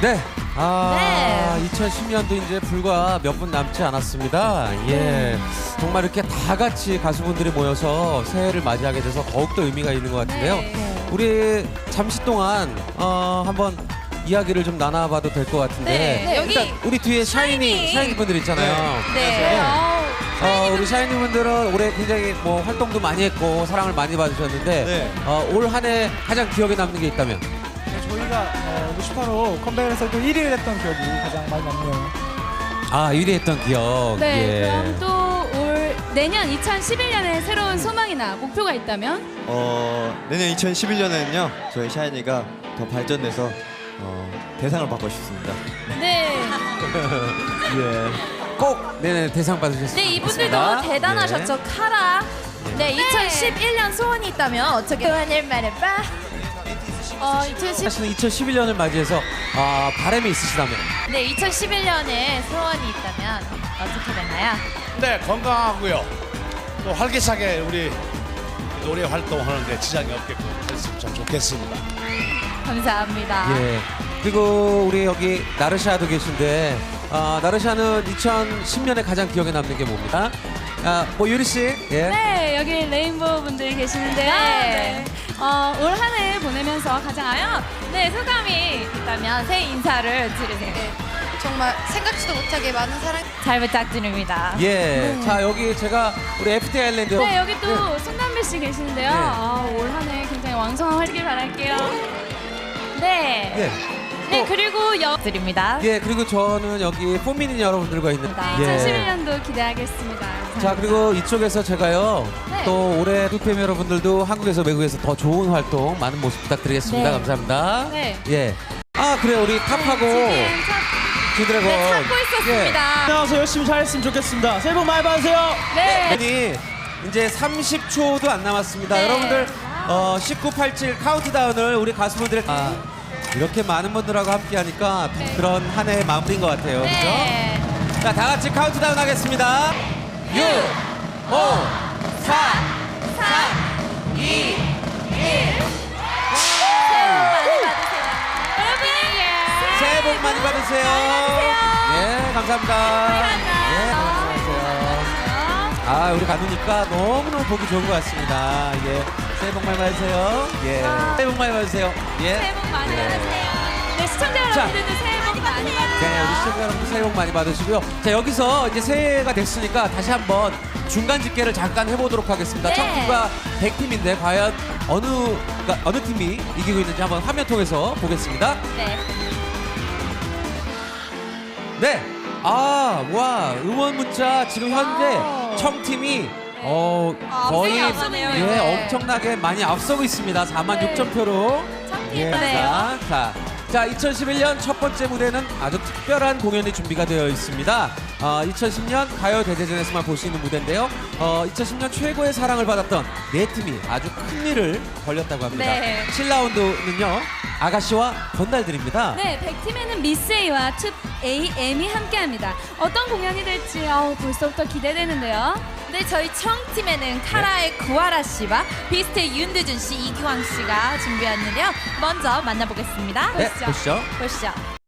네. 아, 네. 2010년도 이제 불과 몇 분 남지 않았습니다. 예. 정말 이렇게 다 같이 가수분들이 모여서 새해를 맞이하게 돼서 더욱더 의미가 있는 것 같은데요. 네. 우리 잠시 동안 어, 한번 이야기를 좀 나눠봐도 될 것 같은데. 네, 네, 여기 일단 우리 뒤에 샤이니, 샤이니. 샤이니 분들 있잖아요. 네. 아우, 어, 우리 샤이니 분들은 올해 굉장히 뭐 활동도 많이 했고 사랑을 많이 받으셨는데 네. 어, 올 한 해 가장 기억에 남는 게 있다면 네, 저희가 어, 58호 컴백을 해서 또 1위를 했던 기억이 가장 많이 남네요. 아 1위 했던 기억 네, 예. 그럼 또 올 내년 2011년에 새로운 소망이나 목표가 있다면? 어, 내년 2011년에는요, 저희 샤이니가 더 발전돼서 어, 대상을 받고 싶습니다. 네. 예. 꼭 네네 대상 받으셨습니다. 네, 이분들도 대단하셨죠. 카라. 네, 2011년 소원이 있다면 어떻게 소원을 말해봐. 어, 2010, 사실은 2011년을 맞이해서 아, 바람이 있으시다면 네, 2011년에 소원이 있다면 어떻게 되나요? 네, 건강하고요. 또 활기차게 우리 노래 활동하는데 지장이 없게끔 했으면 참 좋겠습니다. 감사합니다. 예. 그리고 우리 여기 나르샤도 계신데 아, 나르샤는 2010년에 가장 기억에 남는 게 뭡니까? 아, 뭐 유리 씨? 예. 네, 여기 레인보우 분들이 계시는데요. 네. 어, 올 한 해 보내면서 가장 아요. 네, 소감이 있다면 새해 인사를 드리세요. 정말 생각지도 못하게 많은 사랑 잘 부탁드립니다. 예. 자, 여기 제가 우리 FT 아일랜드 네, 여기 또 손담비 씨 계시는데요. 네. 아, 올 한 해 굉장히 왕성하시길 바랄게요. 네. 예. 네, 또- 그리고 여 드립니다. 예, 그리고 저는 여기 폼미닌 여러분들과 있는 네, 예. 2011년도 기대하겠습니다. 자 그리고 이쪽에서 제가요 네. 또 올해 투팸 여러분들도 한국에서 외국에서 더 좋은 활동 많은 모습 부탁드리겠습니다 네. 감사합니다 네. 예 아 그래 우리 탑하고 지금 참- 지드래곤 네, 찾고 있었습니다. 안녕하세요. 열심히 잘했으면 좋겠습니다. 새해 복 많이 받으세요. 네. 아니 이제 30초도 안 남았습니다 네. 여러분들 어, 1987 카운트다운을 우리 가수분들의 아, 이렇게 많은 분들하고 함께 하니까 그런 한 해의 마무리인 것 같아요 네. 그죠? 자 다 같이 카운트다운 하겠습니다 6 5 4 3 2 새해 복 많이 받으세요. 예, 감사합니다. 예, 안녕하세요. 아, 우리 가누니까 너무너무 보기 좋은 것 같습니다. 예, 새해 복 많이 받으세요. 예, 새해 복 많이 받으세요. 예. 새해 복 많이 예. 받으세요. 네, 시청자 자. 여러분들도 새해 복 많이 받으세요. 네, 시청자 여러분 새해 복 많이 받으시고요. 자, 여기서 이제 새해가 됐으니까 다시 한번 중간 집계를 잠깐 해보도록 하겠습니다. 네. 청팀과 100팀인데 과연 어느, 가 어느 팀이 이기고 있는지 한번 화면 통해서 보겠습니다. 네. 네. 아, 와, 응원 문자 지금 현재 와우. 청팀이 어, 거의 앞서네요, 예, 이제. 엄청나게 많이 앞서고 있습니다. 4만 네. 6천 표로. 자, 네. 자, 자, 2011년 첫 번째 무대는 아주 특별한 공연이 준비가 되어 있습니다. 어, 2010년 가요 대대전에서만 볼 수 있는 무대인데요. 어, 2010년 최고의 사랑을 받았던 네 팀이 아주 큰 일을 벌렸다고 합니다. 네. 7라운드는요, 아가씨와 건달들입니다. 네, 100팀에는 미스 A와 툽 AM이 함께합니다. 어떤 공연이 될지 어우, 벌써부터 기대되는데요. 네, 저희 청팀에는 카라의 구하라 씨와 비스트의 윤두준 씨, 이규왕 씨가 준비했는데요. 먼저 만나보겠습니다. 네, 보시죠. 보시죠. 보시죠.